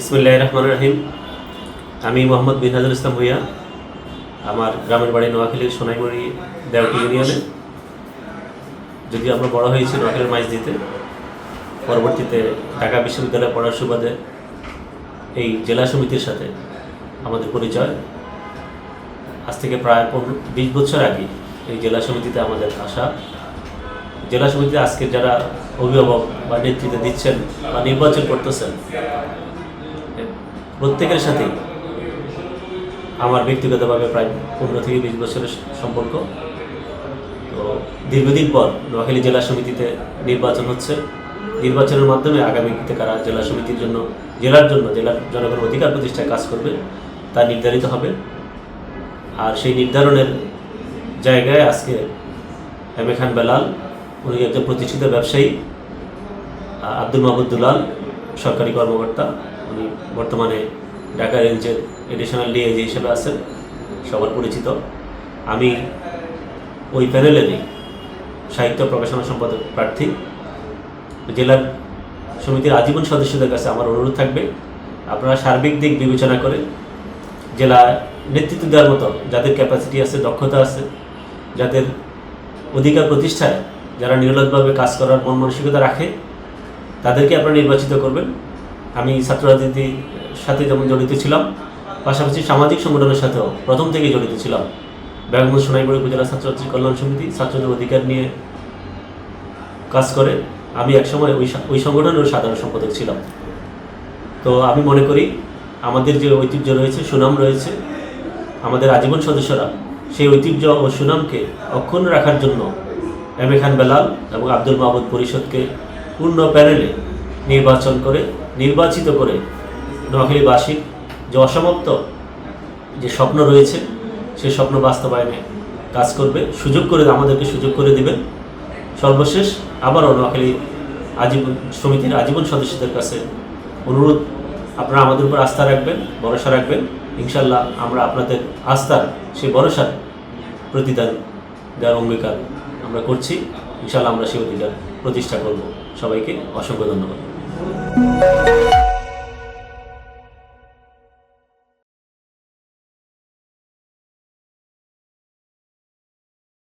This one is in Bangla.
ইসমুল্লাহ রহমান রহিম। আমি মোহাম্মদ বিন হাজুল ইসলাম ভুইয়া, আমার গ্রামের বাড়ি নোয়াখালীর সোনাইমুড়ি দেওটি ইউনিয়নে। যদি আমরা বড় হয়েছি নোয়াখালীর মাইজ দিতে পরবর্তীতে ঢাকা বিশ্ববিদ্যালয়ে পড়ার সুবাদে এই জেলা সমিতির সাথে আমাদের পরিচয়। আজ থেকে প্রায় বিশ বছর আগে এই জেলা সমিতিতে আমাদের আসা। জেলা সমিতিতে আজকে যারা অভিভাবক বা নেতৃত্ব দিচ্ছেন বা নির্বাচন করতেছেন প্রত্যেকের সাথেই আমার ব্যক্তিগতভাবে প্রায় পনেরো থেকে বিশ বছরের সম্পর্ক। তো দীর্ঘদিন পর নোয়াখালী জেলা সমিতিতে নির্বাচন হচ্ছে। নির্বাচনের মাধ্যমে আগামীতে কারা জেলা সমিতির জন্য, জেলার জন্য, জেলার জনগণের অধিকার প্রতিষ্ঠায় কাজ করবে, তা নির্ধারিত হবে। আর সেই নির্ধারণের জায়গায় আজকে এম এ খান বেলাল, উনি একজন প্রতিষ্ঠিত ব্যবসায়ী আব্দুল মাহমুদ দুলাল, সরকারি কর্মকর্তা। উনি বর্তমানে ঢাকা রেঞ্জের এডিশনাল ডিআইজি হিসেবে আছেন, সবার পরিচিত। আমি ওই প্যানেলেরই সাহিত্য প্রকাশনা সম্পাদক প্রার্থী। জেলার সমিতির আজীবন সদস্যদের কাছে আমার অনুরোধ থাকবে, আপনারা সার্বিক দিক বিবেচনা করে জেলা নেতৃত্ব দেওয়ার মতো যাদের ক্যাপাসিটি আছে, দক্ষতা আছে, যাদের অধিকার প্রতিষ্ঠায় যারা নিরলসভাবে কাজ করার মন মানসিকতা রাখে, তাদেরকে আপনারা নির্বাচিত করবেন। আমি ছাত্র রাজনীতির সাথে যেমন জড়িত ছিলাম, পাশাপাশি সামাজিক সংগঠনের সাথেও প্রথম থেকে জড়িত ছিলাম। বেগমগঞ্জ সোনাইমুড়ি উপজেলা ছাত্রছাত্রী কল্যাণ সমিতি ছাত্রদের অধিকার নিয়ে কাজ করে। আমি একসময় ওই ওই সংগঠনের সাধারণ সম্পাদক ছিলাম। তো আমি মনে করি, আমাদের যে ঐতিহ্য রয়েছে, সুনাম রয়েছে, আমাদের আজীবন সদস্যরা সেই ঐতিহ্য ও সুনামকে অক্ষুণ্ণ রাখার জন্য এম এ খান বেলাল এবং আব্দুল মাহমুদ পরিষদকে পূর্ণ প্যানেলে নির্বাচন করে নির্বাচিত করে নোয়াখালীবাসীর যে অসমাপ্ত যে স্বপ্ন রয়েছে সেই স্বপ্ন বাস্তবায়নে কাজ করবে, সুযোগ করে আমাদেরকে সুযোগ করে দিবেন। সর্বশেষ আবারও নোয়াখালী আজীবন সমিতির আজীবন সদস্যদের কাছে অনুরোধ, আপনারা আমাদের উপর আস্থা রাখবেন, ভরসা রাখবেন। ইনশাল্লাহ আমরা আপনাদের আস্থার সেই ভরসার প্রতিদান দেওয়ার অঙ্গীকার আমরা করছি। ইনশাল্লাহ আমরা সেই অধিকার প্রতিষ্ঠা করব। সবাইকে অসংখ্য ধন্যবাদ। Música